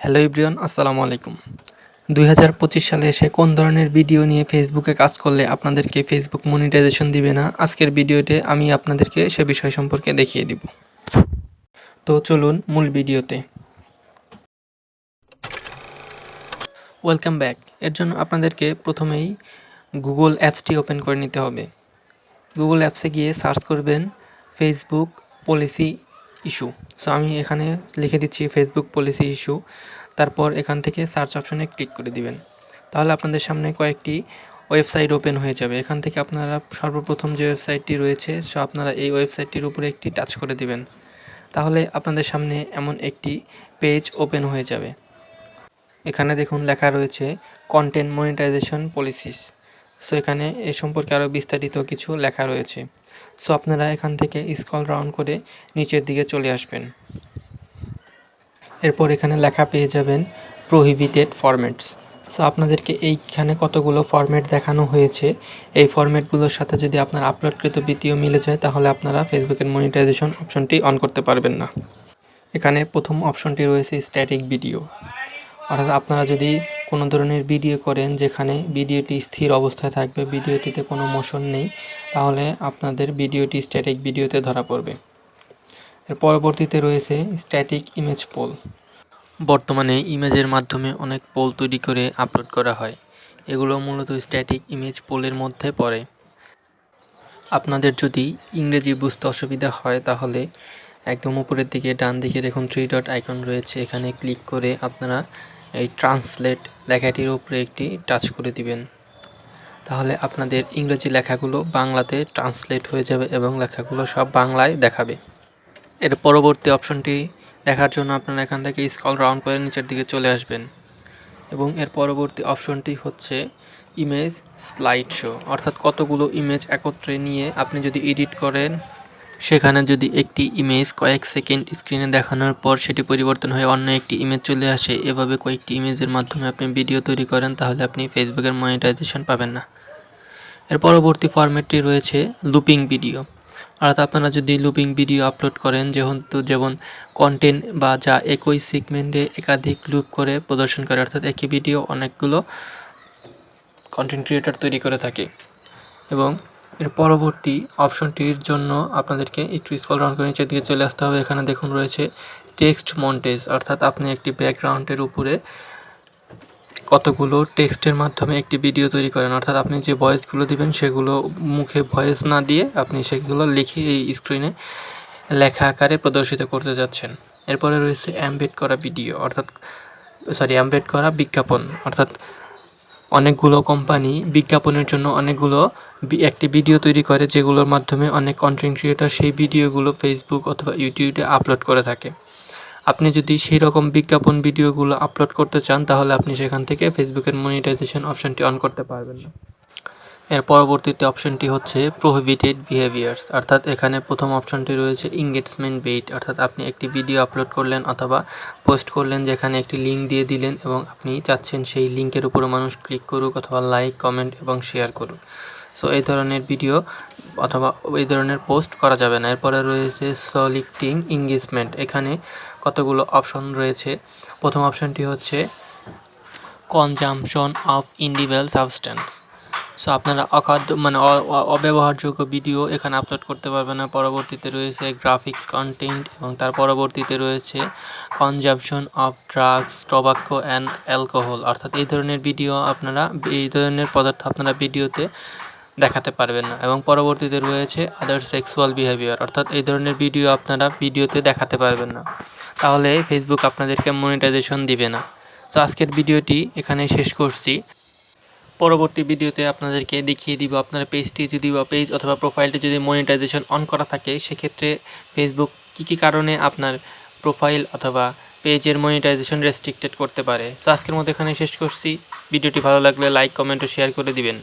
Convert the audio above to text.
Hello ইব্রিয়ন আসসালামু আলাইকুম। দুই হাজার পঁচিশ সালে এসে কোন ধরনের ভিডিও নিয়ে ফেসবুকে কাজ করলে আপনাদেরকে ফেসবুক মনিটাইজেশন দিবে না? আজকের ভিডিওতে আমি আপনাদেরকে সে বিষয় সম্পর্কে দেখিয়ে দিব। তো চলুন মূল ভিডিওতে। Welcome back. এর জন্য আপনাদেরকে প্রথমেই গুগল অ্যাপসটি ওপেন করে নিতে হবে। গুগল অ্যাপসে গিয়ে সার্চ করবেন ফেসবুক পলিসি ইস্যু সো আমি এখানে লিখে দিচ্ছি ফেসবুক পলিসি ইস্যু তারপর এখান থেকে সার্চ অপশনে ক্লিক করে দিবেন। তাহলে আপনাদের সামনে কয়েকটি ওয়েবসাইট ওপেন হয়ে যাবে। এখান থেকে আপনারা সর্বপ্রথম যে ওয়েবসাইটটি রয়েছে সো আপনারা এই ওয়েবসাইটটির উপরে একটি টাচ করে দিবেন। তাহলে আপনাদের সামনে এমন একটি পেজ ওপেন হয়ে যাবে। এখানে দেখুন লেখা রয়েছে কন্টেন্ট মনিটাইজেশন পলিসিস সো এখানে এ সম্পর্কে আরও বিস্তারিত কিছু লেখা রয়েছে। সো আপনারা এখান থেকে স্কল রাউন্ড করে নিচের দিকে চলে আসবেন। এরপর এখানে লেখা পেয়ে যাবেন প্রোহিবিটেড ফরম্যাটস সো আপনাদেরকে এইখানে কতগুলো ফরম্যাট দেখানো হয়েছে, এই ফরম্যাটগুলোর সাথে যদি আপনার আপলোডকৃত ভিডিও মিলে যায়, তাহলে আপনারা ফেসবুকের মনিটাইজেশন অপশনটি অন করতে পারবেন না। এখানে প্রথম অপশনটি রয়েছে স্ট্যাটিক ভিডিও অর্থাৎ আপনারা যদি কোনো ধরনের ভিডিও করেন যেখানে ভিডিওটি স্থির অবস্থায় থাকবে ভিডিওটিতে কোনো মোশন নেই, তাহলে আপনাদের ভিডিওটি স্ট্যাটিক ভিডিওতে ধরা পড়বে। এর পরবর্তীতে রয়েছে স্ট্যাটিক ইমেজ পোল বর্তমানে ইমেজের মাধ্যমে অনেক পোল তৈরি করে আপলোড করা হয়। এগুলো মূলত স্ট্যাটিক ইমেজ পোলের মধ্যে পড়ে। আপনাদের যদি ইংরেজি বুঝতে অসুবিধা হয়, তাহলে একদম উপরের দিকে ডান দিকে দেখুন থ্রি ডট আইকন রয়েছে। এখানে ক্লিক করে আপনারা এই ট্রান্সলেট লেখাটির উপরে একটি টাচ করে দিবেন। তাহলে আপনাদের ইংরেজি লেখাগুলো বাংলাতে ট্রান্সলেট হয়ে যাবে এবং লেখাগুলো সব বাংলায় দেখাবে। এর পরবর্তী অপশনটি দেখার জন্য আপনারা এখান থেকে স্কল রাউন্ড করে নিচের দিকে চলে আসবেন এবং এর পরবর্তী অপশনটি হচ্ছে ইমেজ স্লাইড শো অর্থাৎ কতগুলো ইমেজ একত্রে নিয়ে আপনি যদি এডিট করেন সেখানে যদি একটি ইমেজ কয়েক সেকেন্ড স্ক্রিনে দেখানোর পর সেটি পরিবর্তন হয়ে অন্য একটি ইমেজ চলে আসে, এভাবে কয়েকটি ইমেজের মাধ্যমে আপনি ভিডিও তৈরি করেন, তাহলে আপনি ফেসবুকের মনিটাইজেশন পাবেন না। এর পরবর্তী ফরম্যাটটি রয়েছে লুপিং ভিডিও অর্থাৎ আপনারা যদি লুপিং ভিডিও আপলোড করেন, যেহেতু যেমন কন্টেন্ট বা যা একই সিগমেন্টে একাধিক লুপ করে প্রদর্শন করে, অর্থাৎ একই ভিডিও অনেকগুলো কন্টেন্ট ক্রিয়েটর তৈরি করে থাকে। এবং এর পরবর্তী অপশনটির জন্য আপনাদেরকে একটু স্কল রাউন্ড করে নিচের দিকে চলে আসতে হবে। এখানে দেখুন রয়েছে টেক্সট মন্টেজ অর্থাৎ আপনি একটি ব্যাকগ্রাউন্ডের উপরে কতগুলো টেক্সটের মাধ্যমে একটি ভিডিও তৈরি করেন। অর্থাৎ আপনি যে ভয়েসগুলো দিবেন, সেগুলো মুখে ভয়েস না দিয়ে আপনি সেগুলো লিখে এই স্ক্রিনে লেখা আকারে প্রদর্শিত করতে যাচ্ছেন। এরপরে রয়েছে অ্যাম্বেড করা ভিডিও অর্থাৎ সরি অ্যাম্বেড করা বিজ্ঞাপন, অর্থাৎ অনেকগুলো কোম্পানি বিজ্ঞাপনের জন্য অনেকগুলো একটি ভিডিও তৈরি করে, যেগুলোর মাধ্যমে অনেক কন্টেন্ট ক্রিয়েটার সেই ভিডিওগুলো ফেসবুক অথবা ইউটিউবে আপলোড করে থাকে। আপনি যদি সেই রকম বিজ্ঞাপন ভিডিওগুলো আপলোড করতে চান, তাহলে আপনি সেখান থেকে ফেসবুকের মনিটাইজেশন অপশানটি অন করতে পারবেন না। এর পরবর্তীতে অপশনটি হচ্ছে প্রোহিবিটেড বিহেভিয়ার্স অর্থাৎ এখানে প্রথম অপশনটি রয়েছে ইংগেজমেন্ট বেইট অর্থাৎ আপনি একটি ভিডিও আপলোড করলেন অথবা পোস্ট করলেন যেখানে একটি লিঙ্ক দিয়ে দিলেন এবং আপনি চাচ্ছেন সেই লিঙ্কের উপরে মানুষ ক্লিক করুক অথবা লাইক কমেন্ট এবং শেয়ার করুক। সো এই ধরনের ভিডিও অথবা এই ধরনের পোস্ট করা যাবে না। এরপরে রয়েছে সলিক্টিং ইংগেজমেন্ট এখানে কতগুলো অপশন রয়েছে। প্রথম অপশনটি হচ্ছে consumption of inedible substance so আপনারা অখাদ্য মানে অব্যবহারযোগ্য ভিডিও এখানে আপলোড করতে পারবেন না। পরবর্তীতে রয়েছে গ্রাফিক্স কন্টেন্ট এবং তার পরবর্তীতে রয়েছে consumption of drugs tobacco and alcohol অর্থাৎ এই ধরনের ভিডিও আপনারা, এই ধরনের পদার্থ আপনারা ভিডিওতে দেখাতে পারবেন না। এবং পরবর্তীতে রয়েছে আদার সেক্সুয়াল বিহেভিয়ার অর্থাৎ এই ধরনের ভিডিও আপনারা ভিডিওতে দেখাতে পারবেন না। তাহলে ফেসবুক আপনাদেরকে মনিটাইজেশন দিবে না। তো আজকের ভিডিওটি এখানে শেষ করছি। পরবর্তী ভিডিওতে আপনাদেরকে দেখিয়ে দিব আপনার পেজটি যদি বা পেজ অথবা প্রোফাইলটি যদি মনিটাইজেশন অন করা থাকে, সেক্ষেত্রে ফেসবুক কি কি কারণে আপনার প্রোফাইল অথবা পেজের মনিটাইজেশন রেস্ট্রিক্টেড করতে পারে? তো আজকের মতো এখানে শেষ করছি। ভিডিওটি ভালো লাগলে লাইক কমেন্ট ও শেয়ার করে দিবেন।